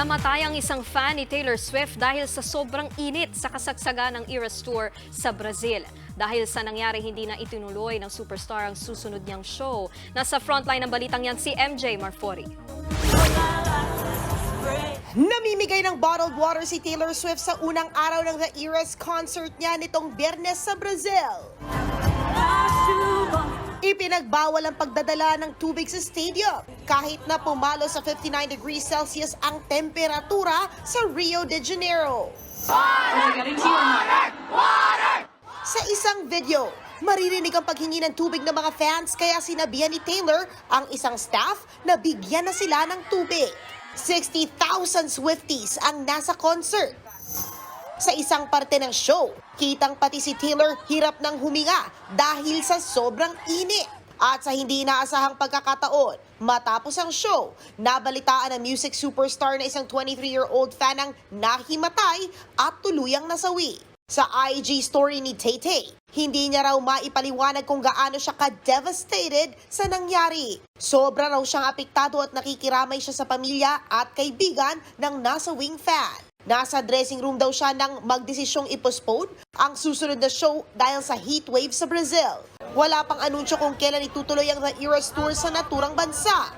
Namatay ang isang fan ni Taylor Swift dahil sa sobrang init sa kasagsagan ng Eras Tour sa Brazil. Dahil sa nangyari, hindi na itinuloy ng superstar ang susunod niyang show. Nasa frontline ng balitang yan si MJ Marfori. Namimigay ng bottled water si Taylor Swift sa unang araw ng The Eras concert niya nitong biyernes sa Brazil. Ipinagbawal ang pagdadala ng tubig sa stadium kahit na pumalo sa 59 degrees Celsius ang temperatura sa Rio de Janeiro. Sa isang video, maririnig ang paghingi ng tubig ng mga fans kaya sinabihan ni Taylor ang isang staff na bigyan na sila ng tubig. 60,000 Swifties ang nasa concert. Sa isang parte ng show, kitang pati si Taylor hirap ng huminga dahil sa sobrang init. At sa hindi inaasahang pagkakataon, matapos ang show, nabalitaan ng music superstar na isang 23-year-old fan ang nahimatay at tuluyang nasawi. Sa IG story ni Tay hindi niya raw maipaliwanag kung gaano siya ka-devastated sa nangyari. Sobra raw siyang apektado at nakikiramay siya sa pamilya at kaibigan ng nasawing fan. Nasa dressing room daw siya nang magdesisyong ipostpone ang susunod na show dahil sa heat wave sa Brazil. Wala pang anunsyo kung kailan itutuloy ang The Eras Tour sa naturang bansa.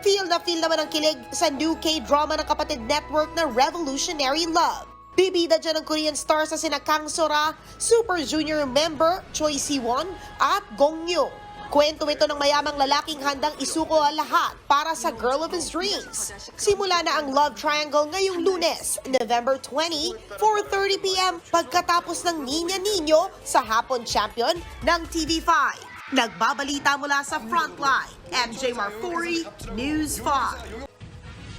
Feel na feel naman ang kilig sa new K-drama ng kapatid network na Revolutionary Love. Bibida dyan ang Korean star sa sina Kang Sora, Super Junior member Choi Siwon at Gong Yoo. Kwento ito ng mayamang lalaking handang isuko ang lahat para sa girl of his dreams. Simula na ang love triangle ngayong lunes, November 20, 4.30pm pagkatapos ng Ninya Nino sa Hapon Champion ng TV5. Nagbabalita mula sa Frontline, MJ Marfori, News 5.